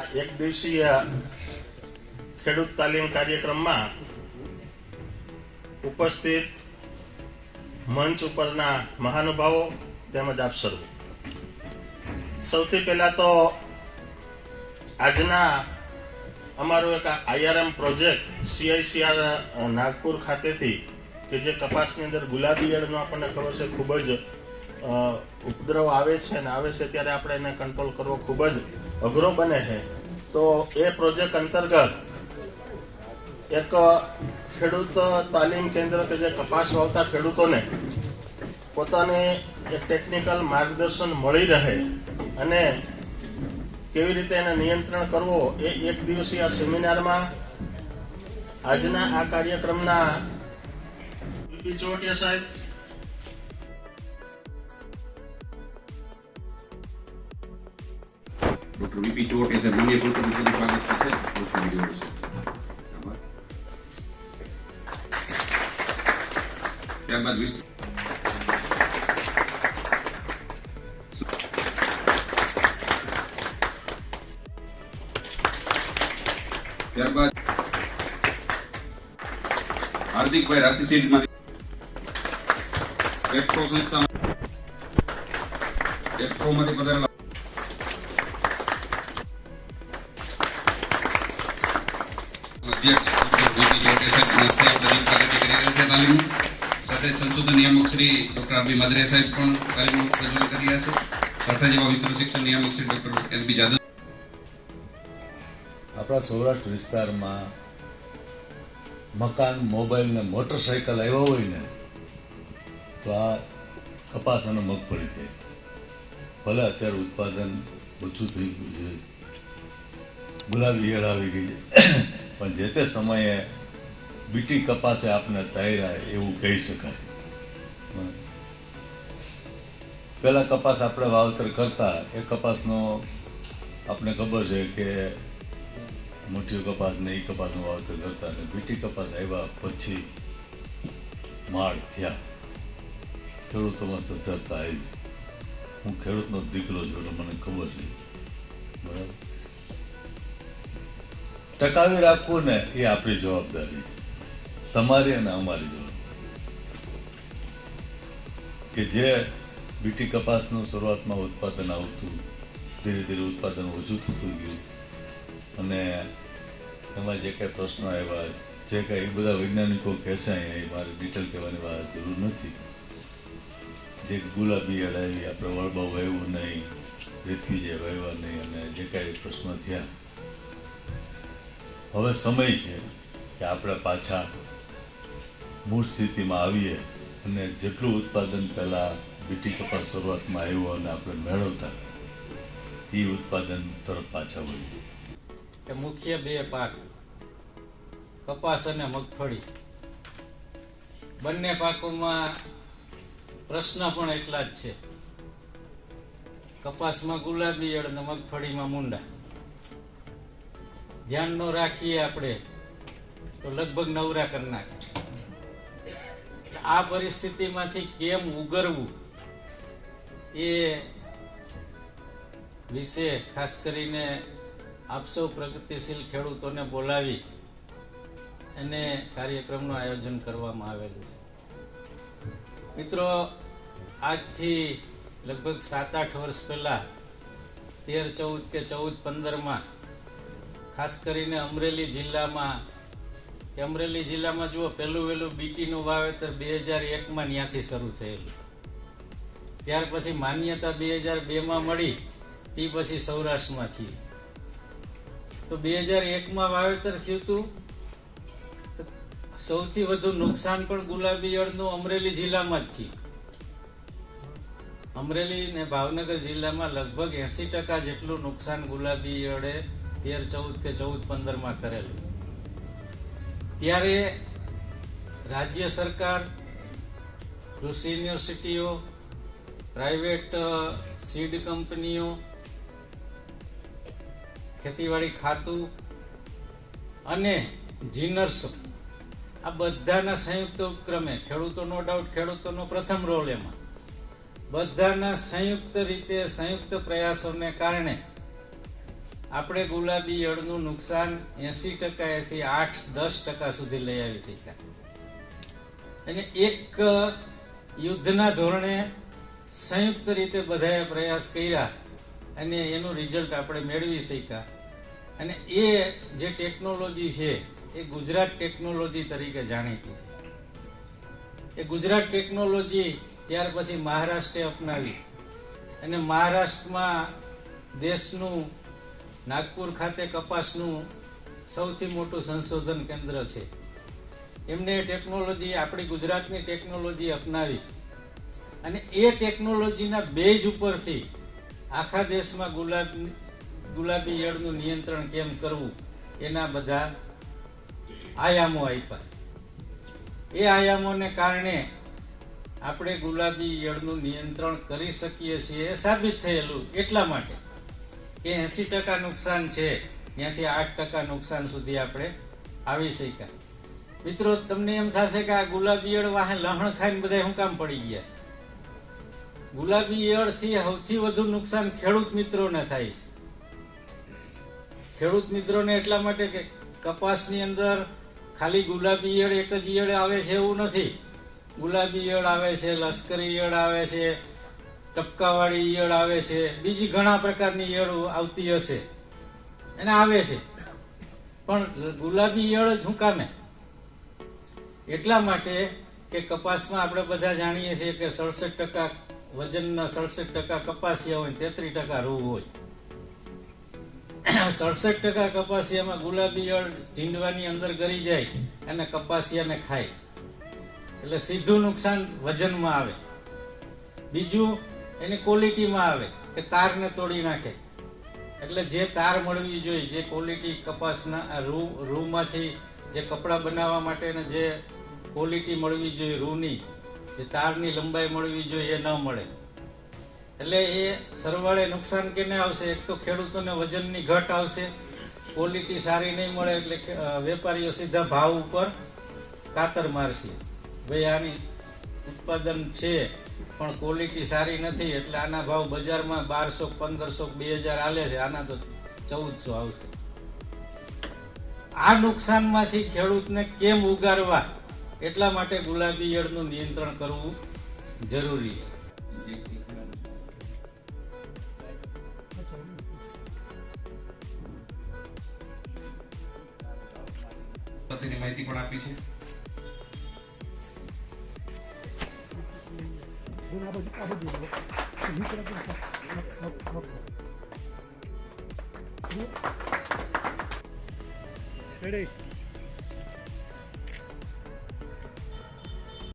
એક દિવસીય ખેડૂત તાલીમ કાર્યક્રમમાં ઉપસ્થિત મંચ ઉપરના મહાનુભાવો તેમજ આપ સર્વ સૌથી પહેલા તો આજના અમારો એક આઈઆરએમ પ્રોજેક્ટ સીઆઈસીઆર નાગપુર ખાતેથી કે જે કપાસની અંદર ગુલાબી ઈયળનો આપણને ખબર છે, ખૂબ જ ઉપદ્રવ આવે છે અને આવે છે ત્યારે આપણે એને કંટ્રોલ કરવો ખૂબ જ અઘરો બને છે. તો એ પ્રોજેક્ટ અંતર્ગત એક ખેડૂત તાલીમ કેન્દ્ર કે જે કપાસ વાવતા ખેડૂતોને પોતાને એક ટેકનિકલ માર્ગદર્શન મળી રહે અને કેવી રીતે એને નિયંત્રણ કરવો એ એક દિવસીય સેમિનારમાં આજના આ કાર્યક્રમના ચોટિયા સાહેબ ડોક્ટર વીપી ચોટ એઝ માન્ય ડોક્ટર સ્વાગત કરશે ડોક્ટર વીડિયો ત્યારબાદ વિસ્ત ત્યારબાદ હાર્દિકભાઈ રાશિ સીટમાંથી પેટ્રો સંસ્થા પેટ્રોમાંથી પધારેલા અધ્યક્ષ જાદવ આપણા સૌરાષ્ટ્ર વિસ્તારમાં મકાન, મોબાઈલ ને મોટરસાયકલ આવ્યા હોય ને, તો આ કપાસ અને મગફળી થાય ભલે અત્યારે ઉત્પાદન ઓછું થઈ ગયું છે. ગુલાબી ઈયળ આવી ગઈ છે. પણ જે તે સમયે બીટી કપાસે આપને તાયરા એવું કહી શકાય. પેલા કપાસ આપણે વાવતર કરતા, એ કપાસનો આપણે ખબર છે કે મોટીઓ કપાસ ને એ કપાસનું વાવતર કરતા અને બીટી કપાસ આવ્યા પછી માળ થયા. ખેડૂતોમાં સદ્ધરતા આવી હું ખેડૂતનો દીકરો છું એટલે મને ખબર છે. ટકાવી રાખવું ને એ આપણી જવાબદારી. તમારી અને અમારી કે જે બીટી કપાસનું શરૂઆતમાં ઉત્પાદન આવતું, ધીરે ધીરે ઉત્પાદન ઓછું થતું ગયું. અને એમાં જે કાંઈ પ્રશ્નો આવ્યા, જે કાંઈ એ બધા વૈજ્ઞાનિકો કહેશે એ મારે ડિટેલ કહેવાની વાત જરૂર નથી. જે ગુલાબી અડાવી આપણે વળબા વાવ્યું નહીં રેફ્યુજે વાવ્યા નહીં, અને જે કાંઈ પ્રશ્નો થયા હવે સમય છે કે આપણે પાછા મૂળ સ્થિતિમાં આવીએ અને જેટલું ઉત્પાદન પહેલાં બીટી કપાસ શરૂઆતમાં આવ્યું અને આપણે મેળવતા એ ઉત્પાદન તરફ પાછા વળીએ મુખ્ય બે પાક કપાસ અને મગફળી. બંને પાકોમાં પ્રશ્ન પણ એટલા જ છે. કપાસમાં ગુલાબી અને મગફળીમાં મુંડા. ધ્યાન નો રાખીએ આપણે, તો લગભગ નવરા કરી નાખે. આ પરિસ્થિતિમાંથી કેમ ઉગરવું એ વિશે ખાસ કરીને આપ સૌ પ્રગતિશીલ ખેડૂતોને બોલાવી અને કાર્યક્રમનું આયોજન કરવામાં આવેલું મિત્રો, આજથી લગભગ સાત આઠ વર્ષ પહેલા, તેર, ચૌદ કે ચૌદ, પંદરમાં ખાસ કરીને અમરેલી જિલ્લામાં અમરેલી જિલ્લામાં જુઓ, પહેલું વહેલું બીટીનું વાવેતર બે હજાર એકમાં ત્યાંથી શરૂ થયેલું. ત્યાર પછી માન્યતા બે હજાર બેમાં મળી, તે પછી સૌરાષ્ટ્રમાં થઈ તો બે હજાર એકમાં વાવેતર થયું હતું સૌથી વધુ નુકસાન પણ ગુલાબી ઈયળનું અમરેલી જિલ્લામાં જ થયું. અમરેલી ને ભાવનગર જિલ્લામાં લગભગ એસી ટકા જેટલું નુકસાન ગુલાબી ઈયળે તેર, ચૌદ કે ચૌદ, પંદરમાં કરેલું. ત્યારે રાજ્ય સરકાર, કૃષિ યુનિવર્સિટીઓ, પ્રાઇવેટ સીડ કંપનીઓ, ખેતીવાડી ખાતું અને જીનર્સ, આ બધાના સંયુક્ત ઉપક્રમે ખેડૂતો નો ડાઉટ ખેડૂતોનો પ્રથમ રોલ એમાં. બધાના સંયુક્ત રીતે, સંયુક્ત પ્રયાસોને કારણે આપણે ગુલાબી યળનું નુકસાન એસી ટકાથી આઠ, દસ ટકા સુધી લઈ આવી શક્યા. અને એક યુદ્ધના ધોરણે સંયુક્ત રીતે બધાએ પ્રયાસ કર્યા અને એનું રિઝલ્ટ આપણે મેળવી શક્યા. અને એ જે ટેકનોલોજી છે, એ ગુજરાત ટેકનોલોજી તરીકે જાણીતી એ ગુજરાત ટેકનોલોજી ત્યાર પછી મહારાષ્ટ્રે અપનાવી. અને મહારાષ્ટ્રમાં દેશનું નાગપુર ખાતે કપાસનું સૌથી મોટું સંશોધન કેન્દ્ર છે. એમને ટેકનોલોજી આપણી ગુજરાતની ટેકનોલોજી અપનાવી અને એ ટેકનોલોજીના બેઝ ઉપરથી આખા દેશમાં ગુલાબ ગુલાબી ઈયળનું નિયંત્રણ કેમ કરવું એના બધા આયામો આપ્યા. એ આયામોને કારણે આપણે ગુલાબી ઈયળનું નિયંત્રણ કરી શકીએ છીએ એ સાબિત થયેલું એટલા માટે. કે એસી ટકા નુકસાન છે. ત્યાંથી આઠ ટકા નુકસાન સુધી આપણે આવી શક્યા. મિત્રો, તમને એમ થશે કે આ ગુલાબી ઈયળ વાહે લહણ ખાઈને બધા શું કામ પડી ગયા? ગુલાબી ઈયળથી સૌથી વધુ નુકસાન ખેડૂત મિત્રોને થાય છે. ખેડૂત મિત્રોને એટલા માટે કે કપાસની અંદર ખાલી ગુલાબી ઈયળ એક જ ઈયળ આવે છે એવું નથી. ગુલાબી ઈયળ આવે છે, લશ્કરી ઈયળ આવે છે ટપકાવાળી ઈયળ આવે છે, બીજી ઘણા પ્રકારની ઈયળો આવતી હશે. અને આવે છે. પણ ગુલાબી ઈયળ જ કામે? એટલા માટે કે કપાસમાં આપણે બધા જાણીએ છીએ કે સડસઠ ટકા વજનના સડસઠ ટકા કપાસિયા હોય તેત્રીસ ટકા રૂ હોય. સડસઠ ટકા કપાસિયામાં ગુલાબી ઈયળ ઢીંડવાની અંદર ગરી જાય અને કપાસિયાને ખાય. એટલે સીધું નુકસાન વજનમાં આવે. બીજું એની ક્વોલિટીમાં આવે કે તારને તોડી નાખે. એટલે જે તાર મળવી જોઈએ, જે ક્વોલિટી કપાસના રૂ, રૂમાંથી જે કપડાં બનાવવા માટેને જે ક્વોલિટી મળવી જોઈએ રૂની, જે તારની લંબાઈ મળવી જોઈએ એ ન મળે. એટલે એ સરવાળે નુકસાન કેને આવશે? એક તો ખેડૂતોને વજનની ઘટ આવશે ક્વોલિટી સારી નહીં મળે એટલે વેપારીઓ સીધા ભાવ ઉપર કાતર મારશે. ભાઈ, આની ઉત્પાદન છે, પણ ક્વોલિટી સારી નથી, એટલે આના ભાવ બજારમાં બારસો, પંદરસો, બે હજાર હાલે છે, આના તો ચૌદસો આવશે. આ નુકસાનમાંથી ખેડૂતને કેમ ઉગારવા? એટલા માટે ગુલાબી ઈયળનું નિયંત્રણ કરવું જરૂરી છે. માહિતી પણ આપી છે. দেন আবার আবার দিয়ে দেবো ভিতরে রেডি